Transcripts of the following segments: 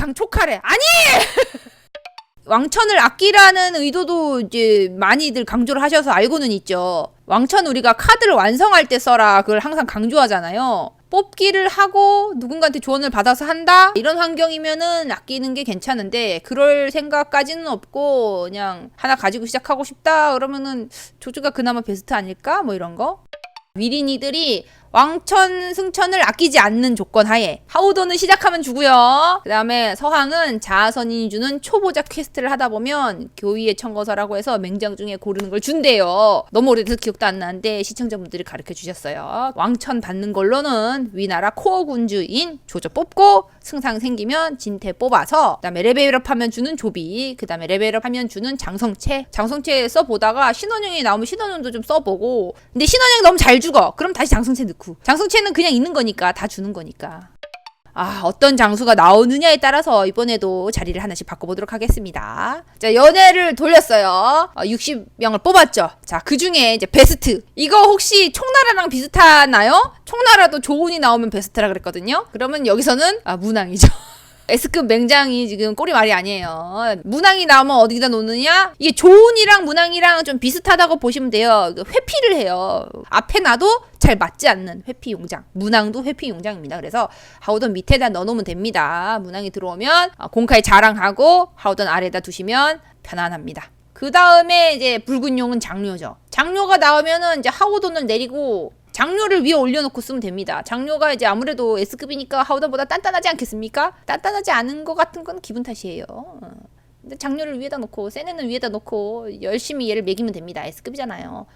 그냥 촉하래. 아니! 왕천을 아끼라는 의도도 이제 많이들 강조를 하셔서 알고는 있죠. 왕천 우리가 카드를 완성할 때 써라. 그걸 항상 강조하잖아요. 뽑기를 하고 누군가한테 조언을 받아서 한다? 이런 환경이면은 아끼는 게 괜찮은데 그럴 생각까지는 없고 그냥 하나 가지고 시작하고 싶다 그러면은 조주가 그나마 베스트 아닐까? 뭐 이런 거. 위린이들이 왕천 승천을 아끼지 않는 조건 하에 하우도는 시작하면 주고요. 그 다음에 서항은 자아선인이 주는 초보자 퀘스트를 하다 보면 교위의 청거서라고 해서 맹장 중에 고르는 걸 준대요. 너무 오래돼서 기억도 안 나는데 시청자분들이 가르쳐 주셨어요. 왕천 받는 걸로는 위나라 코어 군주인 조조 뽑고 승상 생기면 진태 뽑아서 그 다음에 레벨업 하면 주는 조비 그 다음에 레벨업 하면 주는 장성채 장성채 써보다가 신원영이 나오면 신원영도 좀 써보고 근데 신원영이 너무 잘 죽어 그럼 다시 장성채 넣고 장성채는 그냥 있는 거니까 다 주는 거니까 아, 어떤 장수가 나오느냐에 따라서 이번에도 자리를 하나씩 바꿔보도록 하겠습니다. 자, 연애를 돌렸어요. 어, 60명을 뽑았죠. 자, 그 중에 이제 베스트. 이거 혹시 총나라랑 비슷하나요? 총나라도 조운이 나오면 베스트라 그랬거든요. 그러면 여기서는, 아, 문항이죠. S급 맹장이 지금 꼬리 말이 아니에요. 문항이 나오면 어디다 놓느냐? 이게 조운이랑 문항이랑 좀 비슷하다고 보시면 돼요. 그 회피를 해요. 앞에 놔도 잘 맞지 않는 회피 용장. 문항도 회피 용장입니다. 그래서 하우던 밑에다 넣어놓으면 됩니다. 문항이 들어오면 어, 공카에 자랑하고 하우던 아래다 두시면 편안합니다. 그 다음에 이제 붉은 용은 장료죠. 장료가 나오면은 이제 하우돈을 내리고 장료를 위에 올려놓고 쓰면 됩니다. 장료가 이제 아무래도 S급이니까 하우더보다 단단하지 않겠습니까? 단단하지 않은 것 같은 건 기분 탓이에요. 어. 장료를 위에다 놓고 세네는 위에다 놓고 열심히 얘를 매기면 됩니다. S급이잖아요.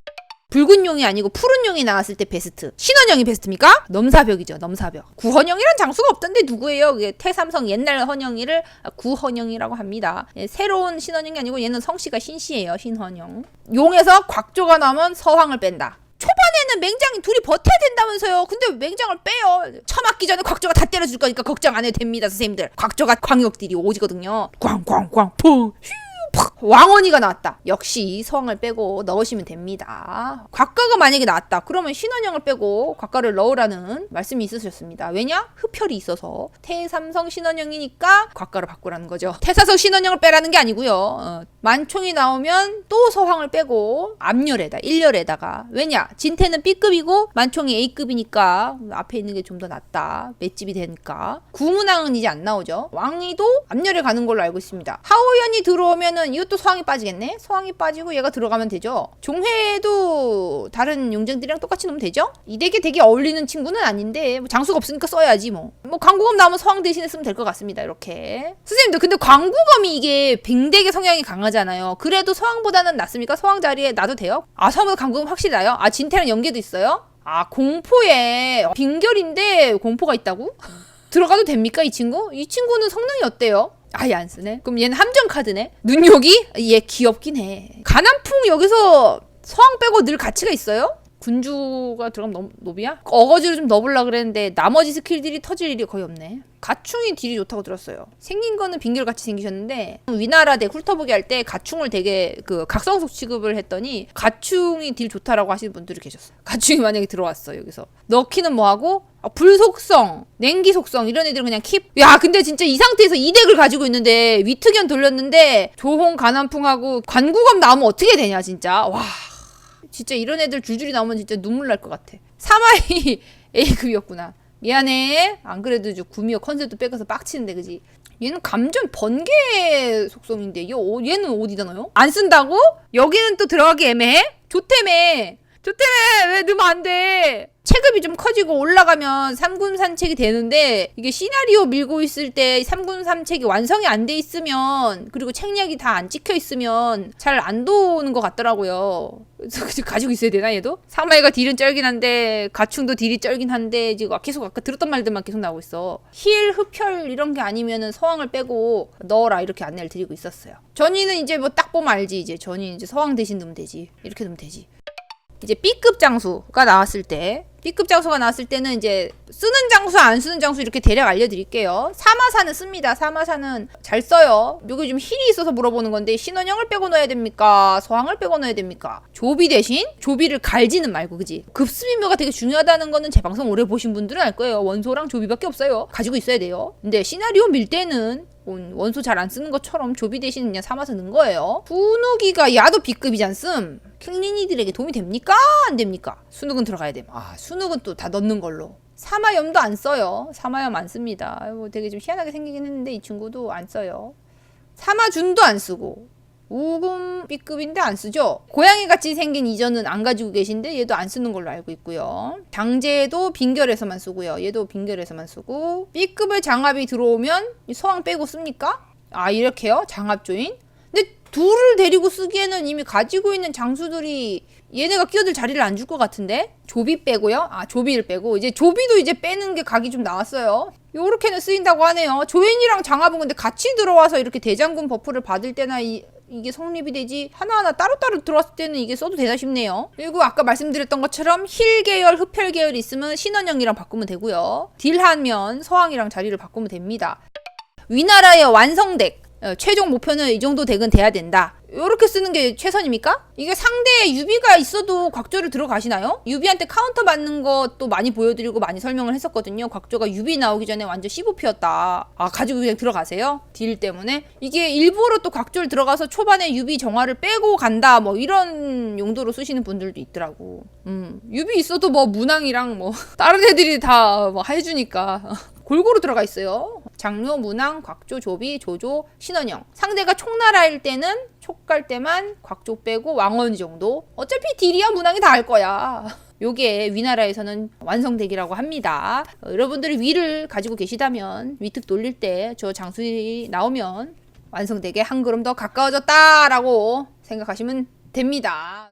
붉은 용이 아니고 푸른 용이 나왔을 때 베스트. 신원영이 베스트입니까? 넘사벽이죠. 넘사벽. 구헌영이란 장수가 없던데 누구예요? 그게 태삼성 옛날 헌영이를 구헌영이라고 합니다. 예, 새로운 신헌영이 아니고 얘는 성씨가 신씨예요. 신헌영. 용에서 곽조가 나오면 서황을 뺀다. 초반에는 맹장이 둘이 버텨야 된다면서요. 근데 맹장을 빼요. 처맞기 전에 곽조가 다 때려줄 거니까 걱정 안 해도 됩니다, 선생님들. 곽조가 광역딜이 오지거든요. 꽝꽝꽝 퐁 휴. 팍! 왕언이가 나왔다. 역시 서왕을 빼고 넣으시면 됩니다. 곽가가 만약에 나왔다. 그러면 신원영을 빼고 곽가를 넣으라는 말씀이 있으셨습니다. 왜냐? 흡혈이 있어서 태삼성 신원영이니까 곽가를 바꾸라는 거죠. 태사성 신원영을 빼라는 게 아니고요. 어, 만총이 나오면 또 서황을 빼고 앞열에다 1열에다가 왜냐? 진태는 B급이고 만총이 A급이니까 앞에 있는 게 좀 더 낫다. 맷집이 되니까. 구문항은 이제 안 나오죠. 왕이도 앞열에 가는 걸로 알고 있습니다. 하오연이 들어오면은 이것도 서황이 빠지겠네. 서황이 빠지고 얘가 들어가면 되죠. 종회도 다른 용쟁들이랑 똑같이 놓으면 되죠. 이 덱에 되게 어울리는 친구는 아닌데 뭐 장수가 없으니까 써야지 뭐. 뭐 광구검 나오면 서황 대신에 쓰면 될 것 같습니다. 이렇게. 선생님들 근데 광구검이 이게 빙덱의 성향이 강하잖아요. 그래도 서황보다는 낫습니까? 서황 자리에 놔도 돼요? 아 서황보다 광구검 확실히 나요? 아 진태랑 연계도 있어요? 아 공포에 빙결인데 공포가 있다고? 들어가도 됩니까 이 친구? 이 친구는 성능이 어때요? 아예 안 쓰네. 그럼 얘는 함정 카드네. 눈욕이 얘 귀엽긴 해. 가난풍 여기서 서황 빼고 늘 가치가 있어요? 군주가 들어가면 노비야? 어거지로 좀 넣어보려 그랬는데 나머지 스킬들이 터질 일이 거의 없네. 가충이 딜이 좋다고 들었어요. 생긴 거는 빙결 같이 생기셨는데 위나라 대 훑어보기 할 때 가충을 되게 그 각성속 취급을 했더니 가충이 딜 좋다라고 하시는 분들이 계셨어요. 가충이 만약에 들어왔어 여기서 넣기는 뭐하고 아, 불속성, 냉기 속성 이런 애들은 그냥 킵. 야 근데 진짜 이 상태에서 이 덱을 가지고 있는데 위트견 돌렸는데 조홍 가난풍하고 관구검 나오면 어떻게 되냐 진짜 와. 진짜 이런 애들 줄줄이 나오면 진짜 눈물 날 것 같아. 사마이 A급이었구나. 미안해. 안 그래도 저 구미호 컨셉도 뺏어서 빡치는데 그지? 얘는 감전 번개 속성인데 얘, 어, 얘는 어디다 넣어요? 안 쓴다고? 여기는 또 들어가기 애매해? 좋대매. 좋대매. 왜 넣으면 안 돼? 체급이 좀 커지고 올라가면 3군 산책이 되는데 이게 시나리오 밀고 있을 때 3군 산책이 완성이 안 돼 있으면 그리고 책략이 다 안 찍혀 있으면 잘 안 도는 것 같더라고요. 그래서 가지고 있어야 되나 얘도? 상마이가 딜은 쩔긴 한데 가충도 딜이 쩔긴 한데 지금 계속 아까 들었던 말들만 계속 나오고 있어. 힐, 흡혈 이런 게 아니면은 서황을 빼고 넣어라 이렇게 안내를 드리고 있었어요. 전이는 이제 뭐 딱 보면 알지 이제 전이 이제 서황 대신 넣으면 되지 이렇게 넣으면 되지. 이제 B급 장수가 나왔을 때 B급 장수가 나왔을 때는 이제 쓰는 장수 안 쓰는 장수 이렇게 대략 알려드릴게요. 사마사는 씁니다. 사마사는 잘 써요. 여기 좀 힐이 있어서 물어보는 건데 신원형을 빼고 넣어야 됩니까? 서항을 빼고 넣어야 됩니까? 조비 대신 조비를 갈지는 말고 그지? 급수비묘가 되게 중요하다는 거는 제 방송 오래 보신 분들은 알 거예요. 원소랑 조비밖에 없어요. 가지고 있어야 돼요. 근데 시나리오 밀 때는 원- 원소 잘 안 쓰는 것처럼 조비 대신 그냥 삼아서 넣은 거예요. 분우기가 야도 B급이지 않음? 킹린이들에게 도움이 됩니까? 안 됩니까? 순욱은 들어가야 됨. 아, 순욱은 또 다 넣는 걸로. 사마염도 안 써요. 사마염 안 씁니다. 아이고, 되게 좀 희한하게 생기긴 했는데 이 친구도 안 써요. 사마준도 안 쓰고. 우금 B급인데 안 쓰죠? 고양이 같이 생긴 이전은 안 가지고 계신데 얘도 안 쓰는 걸로 알고 있고요. 장제도 빈결에서만 쓰고요. 얘도 빈결에서만 쓰고 B급의 장합이 들어오면 이 소황 빼고 씁니까? 아 이렇게요? 장합 조인? 근데 둘을 데리고 쓰기에는 이미 가지고 있는 장수들이 얘네가 끼어들 자리를 안 줄 것 같은데 조비 빼고요. 아 조비를 빼고 이제 조비도 이제 빼는 게 각이 좀 나왔어요. 요렇게는 쓰인다고 하네요. 조인이랑 장합은 근데 같이 들어와서 이렇게 대장군 버프를 받을 때나 이 이게 성립이 되지 하나하나 따로따로 들어왔을 때는 이게 써도 되나 싶네요. 그리고 아까 말씀드렸던 것처럼 힐 계열, 흡혈 계열 있으면 신원형이랑 바꾸면 되고요. 딜하면 서왕이랑 자리를 바꾸면 됩니다. 위나라의 완성덱 어, 최종 목표는 이 정도 덱은 돼야 된다. 이렇게 쓰는 게 최선입니까? 이게 상대에 유비가 있어도 곽조를 들어가시나요? 유비한테 카운터 받는 것도 많이 보여드리고 많이 설명을 했었거든요. 곽조가 유비 나오기 전에 완전 15피였다. 아 가지고 그냥 들어가세요? 딜 때문에 이게 일부러 또 곽조를 들어가서 초반에 유비 정화를 빼고 간다. 뭐 이런 용도로 쓰시는 분들도 있더라고. 음 유비 있어도 뭐 문항이랑 뭐 다른 애들이 다 뭐 해주니까 골고루 들어가 있어요. 장료, 문항, 곽조, 조비, 조조, 신원영. 상대가 총나라일 때는 촉갈 때만 곽조 빼고 왕원 정도. 어차피 딜이야 문항이 다 할 거야. 요게 위나라에서는 완성덱이라고 합니다. 어, 여러분들이 위를 가지고 계시다면 위특 돌릴 때 저 장수들이 나오면 완성덱에 한 걸음 더 가까워졌다라고 생각하시면 됩니다.